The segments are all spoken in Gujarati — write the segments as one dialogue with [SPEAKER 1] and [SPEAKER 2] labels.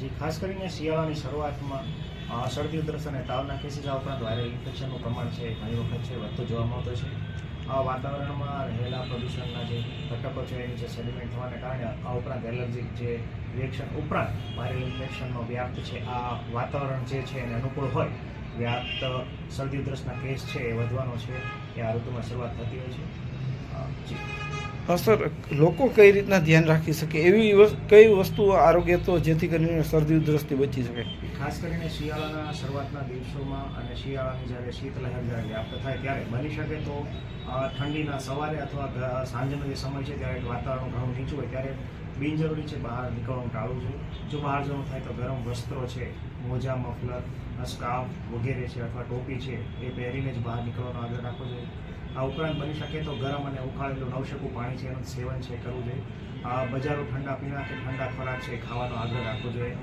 [SPEAKER 1] જે, ખાસ કરીને શિયાળાની શરૂઆતમાં શરદી ઉધરસ અને તાવના કેસીસ આ ઉપરાંત વાયરલ ઇન્ફેક્શનનું પ્રમાણ છે, ઘણી વખત છે, વધતું જોવા મળતું છે. આ વાતાવરણમાં રહેલા પ્રદૂષણના જે ઘટકો છે, એની જે સેડિમેન્ટ થવાને કારણે આ ઉપરાંત એલર્જીક જે રિએક્શન ઉપરાંત વાયરલ ઇન્ફેક્શનનો વ્યાપ્ત છે, આ વાતાવરણ જે છે એને અનુકૂળ હોય, વ્યાપ્ત શરદી ઉધરસના કેસ છે, એ વધવાનો છે, એ આ ઋતુમાં શરૂઆત થતી હોય છે.
[SPEAKER 2] હા સર લોકો કઈ રીતના ધ્યાન રાખી શકે? એવી કઈ વસ્તુઓ આરોગ્ય તો જેથી કરીને શરદી ઉધરસથી બચી શકે?
[SPEAKER 1] ખાસ કરીને શિયાળાના શરૂઆતના દિવસોમાં અને શિયાળાની જ્યારે શીતલહેર જ્યારે વ્યાપ્ત થાય ત્યારે બની શકે તો ઠંડીના સવારે અથવા સાંજનો જે સમય છે, ત્યારે વાતાવરણ ઘણું નીચું હોય, ત્યારે બિનજરૂરી છે બહાર નીકળવાનું ટાળવું જોઈએ. જો બહાર જવાનું થાય તો ગરમ વસ્ત્રો છે, મોજા, મફલર, સ્કાર્ફ વગેરે છે અથવા ટોપી છે, એ પહેરીને જ બહાર નીકળવાનો આગ્રહ રાખવો જોઈએ. આ ઉપરાંત બની શકે તો ગરમ અને ઉકાળેલું નવશેકું પાણી છે એનું સેવન છે, કરવું જોઈએ. આ બજારો ઠંડા પીણા કે ઠંડા ખોરાક છે ખાવાનો આગ્રહ રાખવો જોઈએ.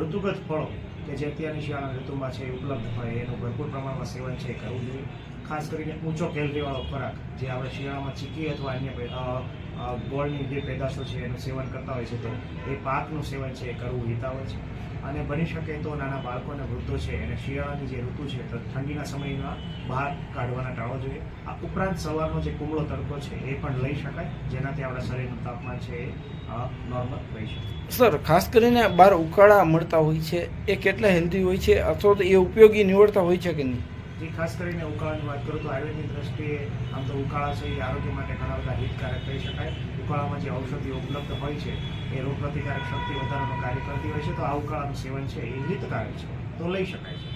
[SPEAKER 1] ઋતુગત ફળો કે જે અત્યારની શિયાળાની ઋતુમાં છે એ ઉપલબ્ધ હોય, એનું ભરપૂર પ્રમાણમાં સેવન છે કરવું જોઈએ. ખાસ કરીને ઊંચો કેલરીવાળો ખોરાક, જે આપણે શિયાળામાં ચીકી અથવા અન્ય ગોળની જે પેદાશો છે એનું સેવન કરતા હોય છે, તો એ પાકનું સેવન છે, એ કરવું હિતાવ છે. અને બની શકે તો નાના બાળકો અને વૃદ્ધો છે, એને શિયાળાની જે ઋતુ છે, તો ઠંડીના સમયમાં બહાર કાઢવાના ટાળવો જોઈએ. આ ઉપરાંત સવારનો જે કુમળો તડકો છે, એ પણ લઈ શકાય, જેનાથી આપણા શરીરનું તાપમાન છે, એ નોર્મલ રહી શકે.
[SPEAKER 2] સર, ખાસ કરીને બહાર ઉકાળા મળતા હોય છે, એ કેટલા હેલ્ધી હોય છે, અથવા તો એ ઉપયોગી નીવડતા હોય છે કે નહીં?
[SPEAKER 1] જે ખાસ કરીને ઉકાળાની વાત કરું તો આયુર્વેદની દ્રષ્ટિએ આમ તો ઉકાળા છે એ આરોગ્ય માટે ઘણા બધા હિતકારક કહી શકાય. ઉકાળામાં જે ઔષધિઓ ઉપલબ્ધ હોય છે, એ રોગ પ્રતિકારક શક્તિ વધારવાનું કાર્ય કરતી હોય છે. તો આ ઉકાળાનું સેવન છે એ હિતકારક છે. તો લઈ શકાય છે.